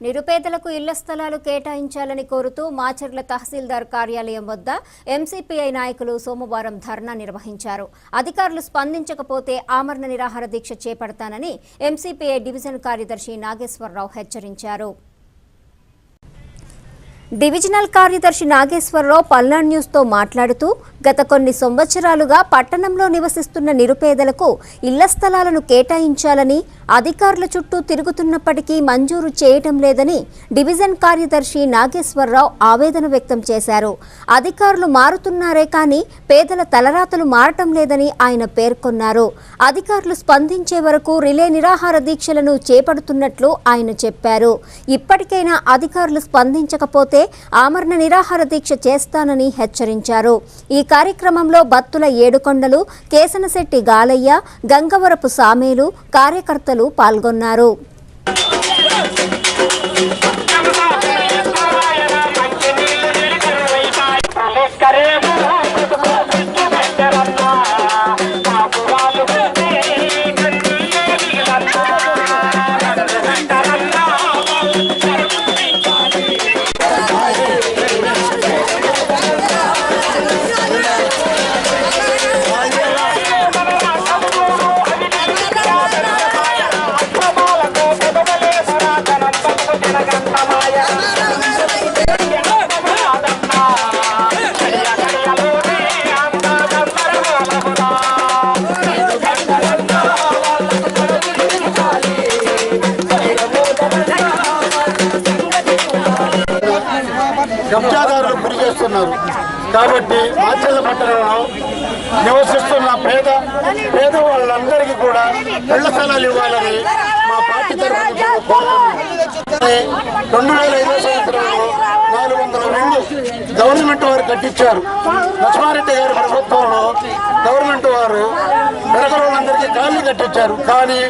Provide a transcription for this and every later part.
నిరుపేదలకు ఇళ్ళ స్థలాలు కేటాయించాలని కోరుతూ మాచర్ల తహసీల్దార్ కార్యాలయం వద్ద ఎంసీపీఐ నాయకులు సోమవారం ధర్నా నిర్వహించారు. అధికారులు స్పందించకపోతే ఆమరణ నిరాహార దీక్ష చేపడతానని ఎంసీపీఐ డివిజన్ కార్యదర్శి నాగేశ్వరరావు హెచ్చరించారు. డివిజనల్ కార్యదర్శి నాగేశ్వరరావు పల్నాడు న్యూస్తో మాట్లాడుతూ గత కొన్ని సంవత్సరాలుగా పట్టణంలో నివసిస్తున్న నిరుపేదలకు ఇళ్ళ స్థలాలను కేటాయించాలని అధికారుల చుట్టూ తిరుగుతున్నప్పటికీ మంజూరు చేయటం లేదని డివిజన్ కార్యదర్శి నాగేశ్వరరావు ఆవేదన వ్యక్తం చేశారు. అధికారులు మారుతున్నారే కానీ పేదల తలరాతలు మారటం లేదని ఆయన పేర్కొన్నారు. అధికారులు స్పందించే వరకు రిలే నిరాహార దీక్షలను చేపడుతున్నట్లు ఆయన చెప్పారు. ఇప్పటికైనా అధికారులు స్పందించకపోతే ఆమరణ నిరాహార దీక్ష చేస్తానని హెచ్చరించారు. ఈ కార్యక్రమంలో బత్తుల ఏడుకొండలు కేసనశెట్టి గాలయ్య గంగవరపు సామేలు కార్యకర్తలు పాల్గొన్నారు. కాబట్టి మాచల్ల పట్టణంలో నివసిస్తున్న పేద పేద వాళ్ళందరికీ కూడా ఇళ్ళ స్థలాలు ఇవ్వాలని మా పార్టీ తరఫున రెండు వేల ఐదో సంవత్సరంలో నాలుగు వందల రెండు గవర్నమెంట్ వారు కట్టించారు. లక్ష్మారెడ్డి గారి ప్రభుత్వంలో గవర్నమెంట్ వారు పెరగలందరికీ కాళ్ళు కట్టించారు. కానీ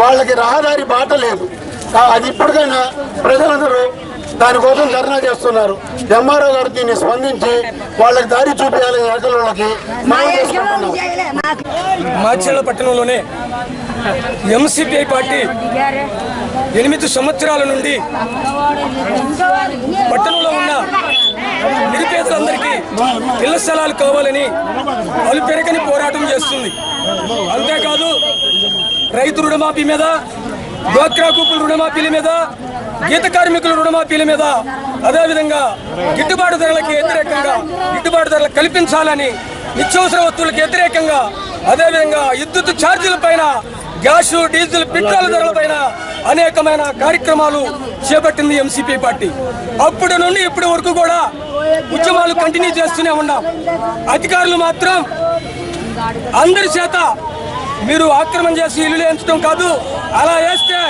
వాళ్ళకి రహదారి బాట లేదు. అది ఇప్పటికైనా ప్రజలందరూ దానికోసం ధర్నా చేస్తున్నారు. ఎంఆర్ఓ గారు దీన్ని స్పందించి వాళ్ళకి దారి మనం చేసుకుంటున్నాం. మాచెల్ల పట్టణంలోనే ఎంసీపీఐ పార్టీ ఎనిమిది సంవత్సరాల నుండి పట్టణంలో ఉన్న నిరుపేదలందరికీ ఇళ్ళ స్థలాలు కావాలని అలుపెరగని పోరాటం చేస్తుంది. అంతేకాదు రైతు రుణమాఫీ మీద డ్వాక్రా గ్రూపుల రుణమాఫీల మీద గీత కార్మికుల రుణమాఫీల మీద అదేవిధంగా గిట్టుబాటు ధరలకు వ్యతిరేకంగా గిట్టుబాటు ధరలు కల్పించాలని నిత్యావసర వస్తువులకు వ్యతిరేకంగా అదేవిధంగా విద్యుత్ ఛార్జీల పైన గ్యాస్ డీజిల్ పెట్రోల్ ధరల పైన అనేకమైన కార్యక్రమాలు చేపట్టింది ఎంసీపీ పార్టీ. అప్పటి నుండి ఇప్పటి వరకు కూడా ఉద్యమాలు కంటిన్యూ చేస్తూనే ఉన్నాం. అధికారులు మాత్రం అందరి చేత మీరు ఆక్రమణ చేసి ఇల్లు లేంచడం కాదు అలా వేస్తే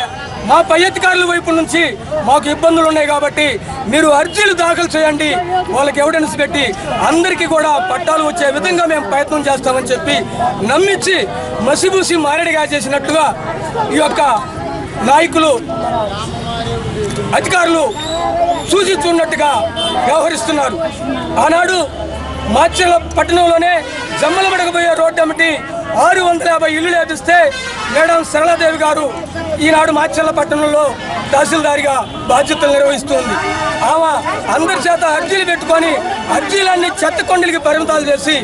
మా పై అధికారుల వైపు నుంచి మాకు ఇబ్బందులు ఉన్నాయి కాబట్టి మీరు అర్జీలు దాఖలు చేయండి. వాళ్ళకి ఎవిడెన్స్ పెట్టి అందరికీ కూడా పట్టాలు వచ్చే విధంగా మేము ప్రయత్నం చేస్తామని చెప్పి నమ్మించి మసిబూసి మారేడిగా చేసినట్టుగా ఈ యొక్క నాయకులు అధికారులు సూచిస్తున్నట్టుగా వ్యవహరిస్తున్నారు. ఆనాడు మాచర్ల పట్టణంలోనే జమ్మలబడకపోయే రోడ్డు అమ్మటి ఆరు వందల యాభై ఇల్లు లేపిస్తే మేడం సరళాదేవి గారు ఈనాడు మాచర్ల పట్టణంలో తహసీల్దారిగా బాధ్యతలు నిర్వహిస్తుంది. ఆమె అందరి చేత అర్జీలు పెట్టుకొని అర్జీలన్నీ చెత్త కొండలకి పరిమితాలు చేసి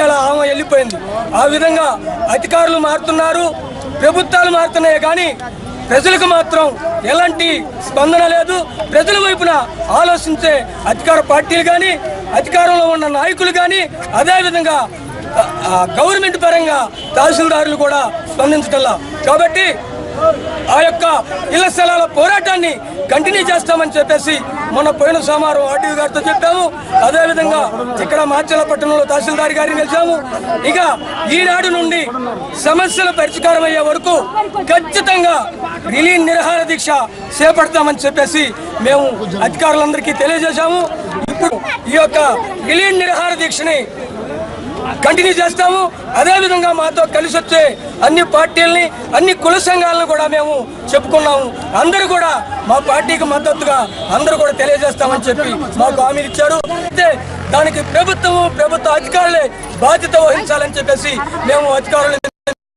ఇలా ఆమె వెళ్ళిపోయింది. ఆ విధంగా అధికారులు మారుతున్నారు ప్రభుత్వాలు మారుతున్నాయి కానీ ప్రజలకు మాత్రం ఎలాంటి స్పందన లేదు. ప్రజల వైపున ఆలోచించే అధికార పార్టీలు కానీ అధికారంలో ఉన్న నాయకులు కానీ అదేవిధంగా గవర్నమెంట్ పరంగా తహసీల్దారులు కూడా స్పందించగల కాబట్టి ఆ యొక్క ఇళ్ళ స్థలాల పోరాటాన్ని కంటిన్యూ చేస్తామని చెప్పేసి మొన్న పోయిన సోమవారం ఆర్టీఓ గారితో చెప్పాము. అదేవిధంగా ఇక్కడ మాచల పట్టణంలో తహసీల్దార్ గారిని కలిసాము ఇక ఈనాడు నుండి సమస్యల పరిష్కారం అయ్యే వరకు ఖచ్చితంగా రిలీన్ నిరహార దీక్ష చేపడతామని చెప్పేసి మేము అధికారులందరికీ తెలియజేశాము. ఇప్పుడు ఈ యొక్క రిలీన్ నిరహార దీక్షని కంటిన్యూ చేస్తాము. అదేవిధంగా మాతో కలిసి వచ్చే అన్ని పార్టీలని అన్ని కుల సంఘాలను కూడా మేము చెప్పుకున్నాము. అందరూ కూడా మా పార్టీకి మద్దతుగా అందరూ కూడా తెలియజేస్తామని చెప్పి మాకు హామీలు ఇచ్చారు. అయితే దానికి ప్రభుత్వము ప్రభుత్వ అధికారులే బాధ్యత వహించాలని చెప్పేసి మేము అధికారులు